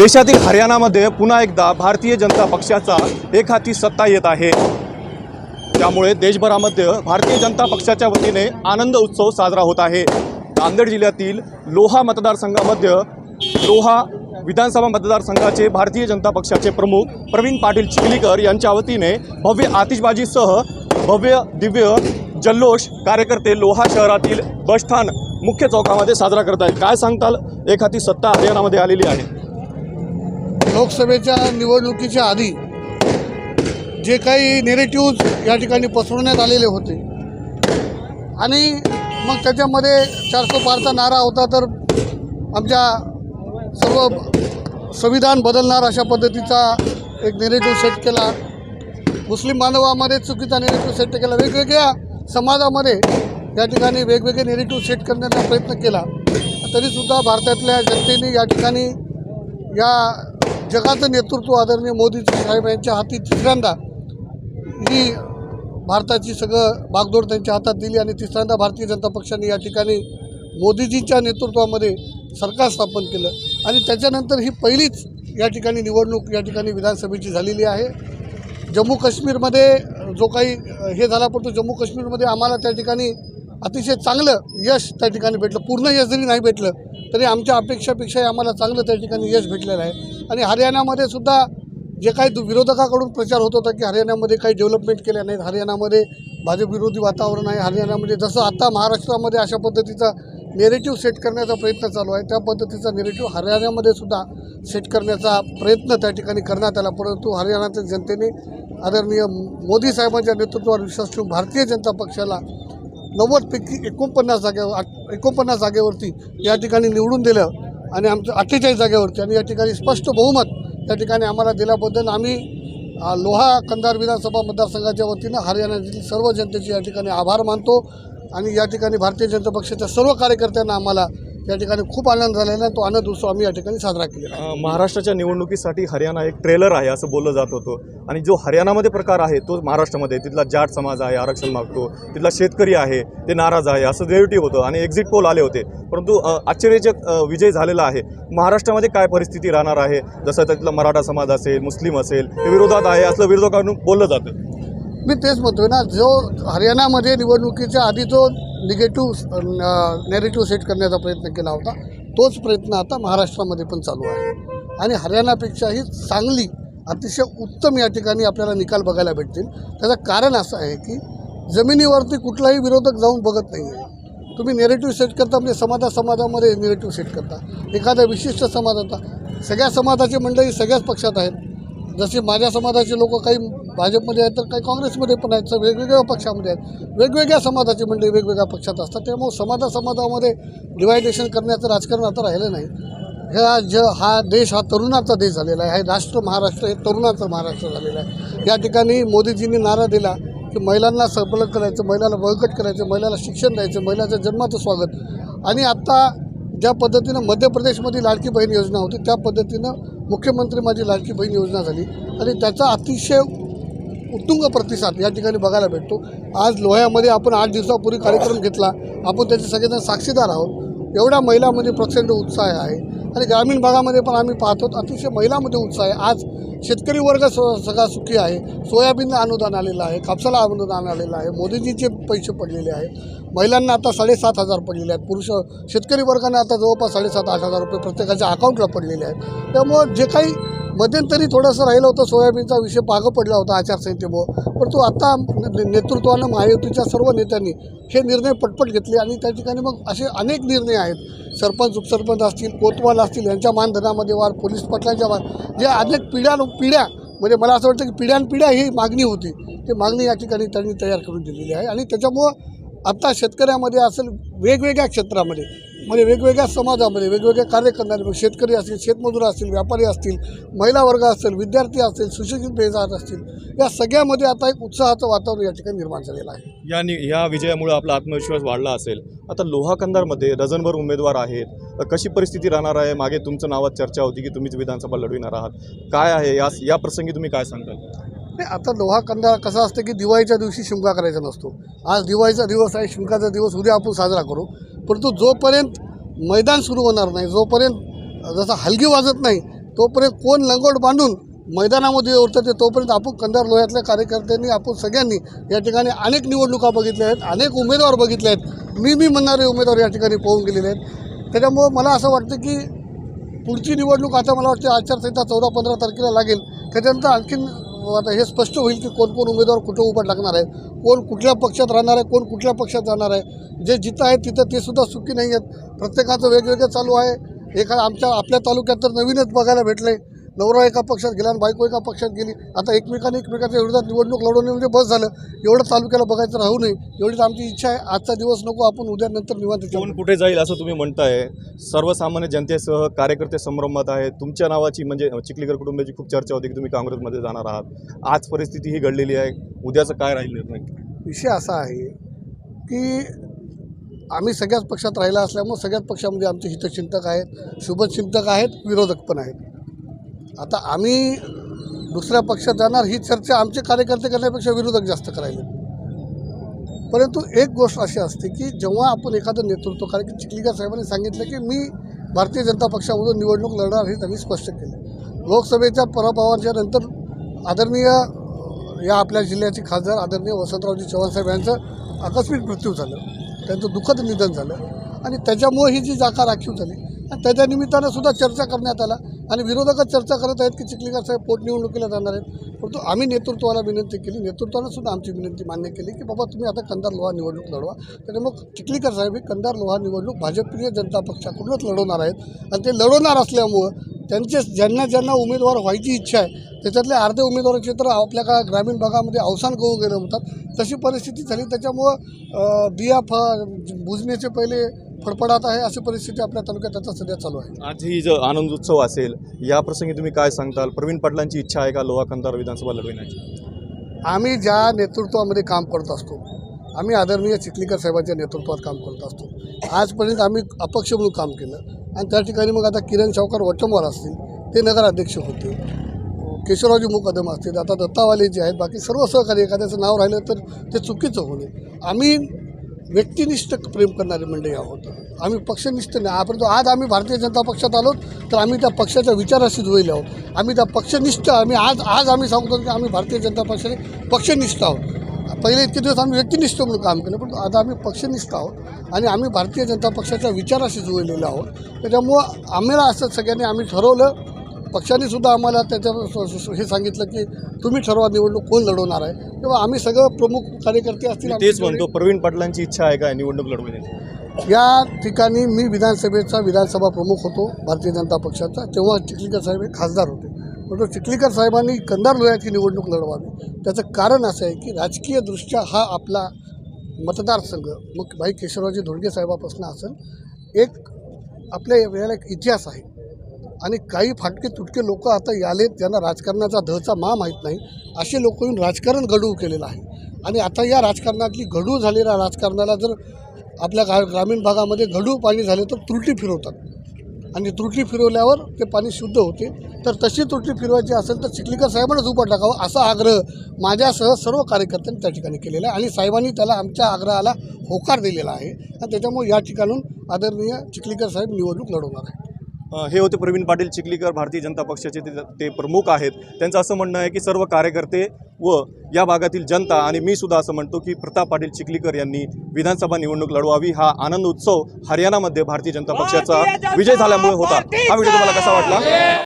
देशातील हरियाणामध्ये पुन्हा एकदा भारतीय जनता पक्षाचा एक हाती सत्ता येत आहे. त्यामुळे देशभरामध्ये भारतीय जनता पक्षाच्या वतीने आनंद उत्सव साजरा होत आहे. नांदेड जिल्ह्यातील लोहा मतदारसंघामध्ये लोहा विधानसभा मतदारसंघाचे भारतीय जनता पक्षाचे प्रमुख प्रवीण पाटील चिखलीकर यांच्या वतीने भव्य आतिषबाजीसह भव्य दिव्य जल्लोष कार्यकर्ते लोहा शहरातील बसस्थान मुख्य चौकामध्ये साजरा करत आहेत काय सांगताल? एक हाती सत्ता हरियाणामध्ये आलेली आहे. लोकसभेच्या निवडणुकीच्या आधी जे काही निरेटिव्ज या ठिकाणी पसरवण्यात आलेले होते. आणि मग त्याच्यामध्ये चारसो पारचा नारा होता तर आमच्या सर्व संविधान बदलणार अशा पद्धतीचा एक नेरेटिव्ह सेट केला. मुस्लिम बांधवामध्ये चुकीचा नेरेटिव्ह सेट केला. वेगवेगळ्या समाजामध्ये या ठिकाणी वेगवेगळे नेरेटिव्ह सेट करण्याचा प्रयत्न केला. तरीसुद्धा भारतातल्या जनतेने या ठिकाणी या जगाचं नेतृत्व आदरणीय मोदीजी साहेब यांच्या हाती तिसऱ्यांदा ही भारताची सगळं बागदोड त्यांच्या हातात दिली आणि तिसऱ्यांदा भारतीय जनता पक्षाने या ठिकाणी मोदीजींच्या नेतृत्वामध्ये सरकार स्थापन केलं. आणि त्याच्यानंतर ही पहिलीच या ठिकाणी निवडणूक या ठिकाणी विधानसभेची झालेली आहे. जम्मू काश्मीरमध्ये जो काही हे झाला पडतो जम्मू काश्मीरमध्ये आम्हाला त्या ठिकाणी अतिशय चांगलं यश त्या ठिकाणी भेटलं. पूर्ण यश जरी नाही भेटलं तरी आमच्या अपेक्षापेक्षाही आम्हाला चांगलं त्या ठिकाणी यश भेटलेलं आहे. आणि हरियाणामध्ये सुद्धा जे काही दु- विरोधकाकडून प्रचार होत होता की हरियाणामध्ये काही डेव्हलपमेंट केल्या नाहीत हरियाणामध्ये भाजप विरोधी वातावरण आहे हरियाणामध्ये जसं आता महाराष्ट्रामध्ये अशा पद्धतीचा नेरेटिव्ह सेट करण्याचा प्रयत्न चालू आहे त्या पद्धतीचा नेरेटिव्ह हरियाणामध्ये सुद्धा सेट करण्याचा प्रयत्न त्या ठिकाणी करण्यात आला. परंतु हरियाणातील जनतेने आदरणीय मोदी साहेबांच्या नेतृत्वावर विश्वास ठेवून भारतीय जनता पक्षाला नव्वदपैकी एकोणपन्नास जागेवर एकोणपन्नास जागेवरती या ठिकाणी निवडून दिलं आणि आमचं अठ्ठेचाळीस जागेवरती आणि या ठिकाणी स्पष्ट बहुमत या ठिकाणी आम्हाला दिल्याबद्दल आम्ही लोहा कंधार विधानसभा मतदारसंघाच्या वतीनं हरियाणातील सर्व जनतेचे या ठिकाणी आभार मानतो आणि या ठिकाणी भारतीय जनता पक्षाच्या सर्व कार्यकर्त्यांना आम्हाला या ठिकाणी खूप आनंद झालेला आहे. तो आनंद उत्सव आम्ही या ठिकाणी साजरा केलेला आहे. अ, महाराष्ट्राच्या निवडणुकीसाठी हरियाणा एक ट्रेलर आहे असं बोललं जात होतं. आणि जो हरियाणामध्ये प्रकार आहे तो महाराष्ट्रामध्ये तिथला जाट समाज आहे आरक्षण मागतो. तिथला शेतकरी आहे ते नाराज आहे असं नेगेटिव्ह होतं आणि एक्झिट पोल आले होते. परंतु अ, अ, विजय झालेला आहे. महाराष्ट्रामध्ये काय परिस्थिती राहणार आहे? जसं तिथला मराठा समाज असेल मुस्लिम असेल ते विरोधात आहे असं विरोधकांकडून बोललं जातं. मी तेच म्हणतोय ना जो हरियाणामध्ये निवडणुकीच्या आधी जो निगेटिव्ह नेरेटिव्ह सेट करण्याचा प्रयत्न केला होता. तोच प्रयत्न आता महाराष्ट्रामध्ये पण चालू आहे. आणि हरियाणापेक्षाही चांगली अतिशय उत्तम या ठिकाणी आपल्याला निकाल बघायला भेटतील. त्याचं कारण असं आहे की जमिनीवरती कुठलाही विरोधक जाऊन बघत नाही आहे तुम्ही नेरेटिव्ह सेट करता म्हणजे समाजा समाजामध्ये नेरेटिव्ह सेट करता. एखाद्या विशिष्ट समाजाचा सगळ्या समाजाची मंडळी सगळ्याच पक्षात आहेत. जसे माझ्या समाजाचे लोक काही भाजपमध्ये आहेत तर काही काँग्रेसमध्ये पण आहेत तर वेगवेगळ्या पक्षामध्ये आहेत. वेगवेगळ्या समाजाची मंडळी वेगवेगळ्या पक्षात असतात. त्यामुळे समाजा समाजामध्ये डिवायडेशन करण्याचं राजकारण आता राहिलं नाही. ह्या ज हा देश हा तरुणाचा देश झालेला आहे. हे राष्ट्र महाराष्ट्र हे तरुणाचं महाराष्ट्र झालेलं आहे. या ठिकाणी मोदीजींनी नारा दिला की महिलांना सबल करायचं महिलाला बळकट करायचं महिलाला शिक्षण द्यायचं महिलाच्या जन्माचं स्वागत. आणि आत्ता ज्या पद्धतीनं मध्य प्रदेशमध्ये लाडकी बहीण योजना होती त्या पद्धतीनं मुख्यमंत्री माझी लाडकी बहीण योजना झाली. आणि त्याचा अतिशय उत्तुंग प्रतिसाद या ठिकाणी बघायला भेटतो. आज लोह्यामध्ये आपण आठ दिवसापूर्वी कार्यक्रम घेतला. आपण त्याचे सगळेजण साक्षीदार आहोत. एवढ्या महिलांमध्ये प्रचंड उत्साह आहे. आणि ग्रामीण भागामध्ये पण आम्ही पाहतो अतिशय महिलांमध्ये उत्साह आहे. आज शेतकरी वर्ग स सगळा सुखी आहे. सोयाबीनला अनुदान आलेलं आहे. कापसाला अनुदान आलेलं आहे. मोदीजीचे पैसे पडलेले आहेत. महिलांना आता साडेसात हजार पडलेले आहेत. पुरुष शेतकरी वर्गाने आता जवळपास साडेसात आठ हजार रुपये प्रत्येकाच्या अकाउंटला पडलेले आहेत. त्यामुळं जे काही मध्यंतरी थोडंसं राहिलं होतं सोयाबीनचा विषय मागं पडला होता आचारसंहितेमुळं. परंतु आता ने- नेतृत्वानं महायुतीच्या सर्व नेत्यांनी हे निर्णय पटपट घेतले आणि त्या ठिकाणी मग असे अनेक निर्णय आहेत. सरपंच उपसरपंच असतील कोतवाल असतील यांच्या मानधनामध्ये वाढ पोलीस पटलांच्या वाढ जे अनेक पिढ्या पिढ्या म्हणजे मला असं वाटतं की पिढ्यानपिढ्या ही मागणी होती. ती मागणी या ठिकाणी त्यांनी तयार करून दिलेली आहे आणि त्याच्यामुळं आत्ता शेतकऱ्यामध्ये असेल वेगवेगळ्या क्षेत्रामध्ये म्हणजे वेगवेगळ्या समाजामध्ये वेगवेगळे कार्य करणारे मग शेतकरी असतील शेतमजूर असतील व्यापारी असतील महिला वर्ग असतील विद्यार्थी असतील सुशिक्षित बेजार असतील या सगळ्यामध्ये आता एक उत्साहाचं वातावरण या ठिकाणी निर्माण झालेलं आहे. या नि या विजयामुळे आपला आत्मविश्वास वाढला असेल. आता लोहा कंधारमध्ये डझनभर उमेदवार आहेत. कशी परिस्थिती राहणार आहे? मागे तुमचं नावात चर्चा होती की तुम्हीच विधानसभा लढविणार आहात. काय आहे? या या प्रसंगी तुम्ही काय सांगाल नाही आता लोहा कंदा कसं असतं की दिवाळीच्या दिवशी शिमगा करायचा नसतो. आज दिवाळीचा दिवस आहे शिमगाचा दिवस उद्या आपण साजरा करू. परंतु जोपर्यंत मैदान सुरू होणार नाही जोपर्यंत जसं हलगी वाजत नाही तोपर्यंत कोण लंगोट बांधून मैदानामध्ये उरतं तोपर्यंत आपण कंधार लोह्यातल्या कार्यकर्त्यांनी आपण सगळ्यांनी या ठिकाणी अनेक निवडणुका बघितल्या आहेत अनेक उमेदवार बघितले आहेत. मी मी म्हणणारे उमेदवार या ठिकाणी पोहून गेलेले आहेत. त्याच्यामुळं मला असं वाटतं की पुढची निवडणूक आता मला वाटते आचारसंहिता चौदा पंधरा तारखेला लागेल. त्याच्यानंतर आणखीन आता हे स्पष्ट होईल की कोण कोण उमेदवार कुठं उभं लागणार आहे कोण कुठल्या पक्षात राहणार आहे कोण कुठल्या पक्षात जाणार आहे. जे जिथं आहे तिथं ते सुद्धा सुखी नाही आहेत. प्रत्येकाचं वेगवेगळं चालू आहे. एका आमच्या आपल्या तालुक्यात तर नवीनच बघायला भेटले नवरा एका पक्षात गेला आणि बायको एका पक्षात गेली. आता एकमेकांनी एकमेकांच्या विरोधात निवडणूक लढवणे म्हणजे बस झालं. एवढं तालुक्याला बघायचं राहू नये. एवढीच आमची इच्छा आहे. आजचा दिवस नको आपण उद्या नंतर निवांत कोण कुठे जाईल असं तुम्ही म्हणताय? सर्वसामान्य जनतेसह कार्यकर्ते संभ्रमात आहेत. तुमच्या नावाची म्हणजे चिखलीकर कुटुंबाची खूप चर्चा होती की तुम्ही काँग्रेसमध्ये जाणार आहात. आज परिस्थिती ही घडलेली आहे. उद्याचं काय राहील निर्णय? विषय असा आहे की आम्ही सगळ्याच पक्षात राहिला असल्यामुळे सगळ्याच पक्षामध्ये आमचे हितचिंतक आहेत. शुभचिंतक आहेत. विरोधक पण आहेत. आता आम्ही दुसऱ्या पक्षात जाणार ही चर्चा आमचे कार्यकर्ते करण्यापेक्षा विरोधक जास्त करायले. परंतु एक गोष्ट अशी असते की जेव्हा आपण एखादं नेतृत्व कारण की चिखलीकर साहेबांनी सांगितलं की मी भारतीय जनता पक्षामधून निवडणूक लढणार हे त्यांनी स्पष्ट केलं. लोकसभेच्या पराभवाच्या नंतर आदरणीय या आपल्या जिल्ह्याचे खासदार आदरणीय वसंतरावजी चव्हाण साहेब यांचं आकस्मिक मृत्यू झालं. त्यांचं दुःखद निधन झालं. आणि त्याच्यामुळे ही जी जागा राखीव झाली आणि त्याच्या निमित्तानं सुद्धा चर्चा करण्यात आला. आणि विरोधकात चर्चा करत आहेत की चिखलीकर साहेब पोटनिवडणुकीला जाणार आहेत. परंतु आम्ही नेतृत्वाला विनंती केली. नेतृत्वानं सुद्धा आमची विनंती मान्य केली की बाबा तुम्ही आता कंधार लोहा निवडणूक लढवा. त्याच्यामुळे चिखलीकर साहेब ही कंधार लोहा निवडणूक भाजपप्रिय जनता पक्षाकडूनच लढवणार आहेत. आणि ते लढवणार असल्यामुळं त्यांचे ज्यांना ज्यांना उमेदवार व्हायची इच्छा आहे त्याच्यातले अर्धे उमेदवाराचे तर आपल्या का ग्रामीण भागामध्ये अवसान करू गेले होतात तशी परिस्थिती झाली. त्याच्यामुळं बिया फ बुजण्याचे पहिले फडफडाट आहे अशी परिस्थिती आपल्या तालुक्यात आता सध्या चालू आहे. आज ही जो आनंद उत्सव असेल या प्रसंगी तुम्ही काय सांगताल? प्रवीण पाटलांची इच्छा आहे का लोहा कंधार विधानसभा लढविण्याची? आम्ही ज्या नेतृत्वामध्ये काम करत असतो आम्ही आदरणीय चिखलीकर साहेबांच्या नेतृत्वात काम करत असतो. आजपर्यंत आम्ही अपक्ष म्हणून काम केलं. आणि त्या ठिकाणी मग आता किरण सावकार वटमवार असतील ते नगराध्यक्ष होते. केशवरावजी मुकदम असतील आता दत्तावाले जे आहेत बाकी सर्व सहकारी एखाद्याचं नाव राहिलं तर ते चुकीचं होणे. आम्ही व्यक्तिनिष्ठ प्रेम करणारे मंडळी आहोत. आम्ही पक्षनिष्ठ नाही. आपण आज आम्ही भारतीय जनता पक्षात आलो तर आम्ही त्या पक्षाच्या विचाराशी जुळले आहोत. आम्ही त्या पक्षनिष्ठ आम्ही आज आज आम्ही सांगतो की आम्ही भारतीय जनता पक्षाचे पक्षनिष्ठ आहोत. पहिले इतके दिवस आम्ही व्यक्तिनिष्ठ म्हणून काम केलं पण आता आम्ही पक्षनिष्ठ आहोत आणि आम्ही भारतीय जनता पक्षाच्या विचाराशी जुळलेलो आहोत. त्याच्यामुळं आम्हाला असं सगळ्यांनी आम्ही ठरवलं पक्षाने सुद्धा आम्हाला त्याच्या हे सांगितलं की तुम्ही ठरवा निवडणूक कोण लढवणार आहे? तेव्हा आम्ही सगळं प्रमुख कार्यकर्ते असतील तेच म्हणतो प्रवीण पाटलांची इच्छा आहे का निवडणूक लढविण्याची? या ठिकाणी मी विधानसभेचा विधानसभा प्रमुख होतो भारतीय जनता पक्षाचा. तेव्हा चिखलीकर साहेब हे खासदार होते. परंतु चिखलीकर साहेबांनी कंधार लोह्याची निवडणूक लढवावी. त्याचं कारण असं आहे की राजकीयदृष्ट्या हा आपला मतदारसंघ मग भाई केशवरावजी धोडगे साहेबापासून असेल एक आपल्या वेळेला एक इतिहास आहे. आणि काही फाटके तुटके लोक आता यालेत त्यांना राजकारणाचा धचा मा माहीत नाही असे लोक येऊन राजकारण घडवू केलेलं आहे. आणि आता या राजकारणातली घडू झालेल्या राजकारणाला जर आपल्या गा ग्रामीण भागामध्ये गडू पाणी झाले तर त्रुटी फिरवतात. आणि त्रुटी फिरवल्यावर ते पाणी शुद्ध होते. तर तशी त्रुटी फिरवायची असेल तर चिखलीकर साहेबांनाच झोपा टाकावं असा आग्रह माझ्यासह सर्व कार्यकर्त्यांनी त्या ठिकाणी केलेला आहे. आणि साहेबांनी त्याला आमच्या आग्रहाला होकार दिलेला आहे. आणि त्याच्यामुळे या ठिकाणून आदरणीय चिखलीकर साहेब निवडणूक लढवणार आहे हे होते प्रवीण पाटील चिखलीकर भारतीय जनता पक्षाचे ते ते प्रमुख आहेत. त्यांचं असं म्हणणं आहे की सर्व कार्यकर्ते व या भागातील जनता आणि मी सुद्धा असं म्हणतो की प्रताप पाटील चिखलीकर यांनी विधानसभा निवडणूक लढवावी. हा आनंद उत्सव हरियाणामध्ये भारतीय जनता पक्षाचा विजय झाल्यामुळे होता. हा व्हिडिओ तुम्हाला कसा वाटला?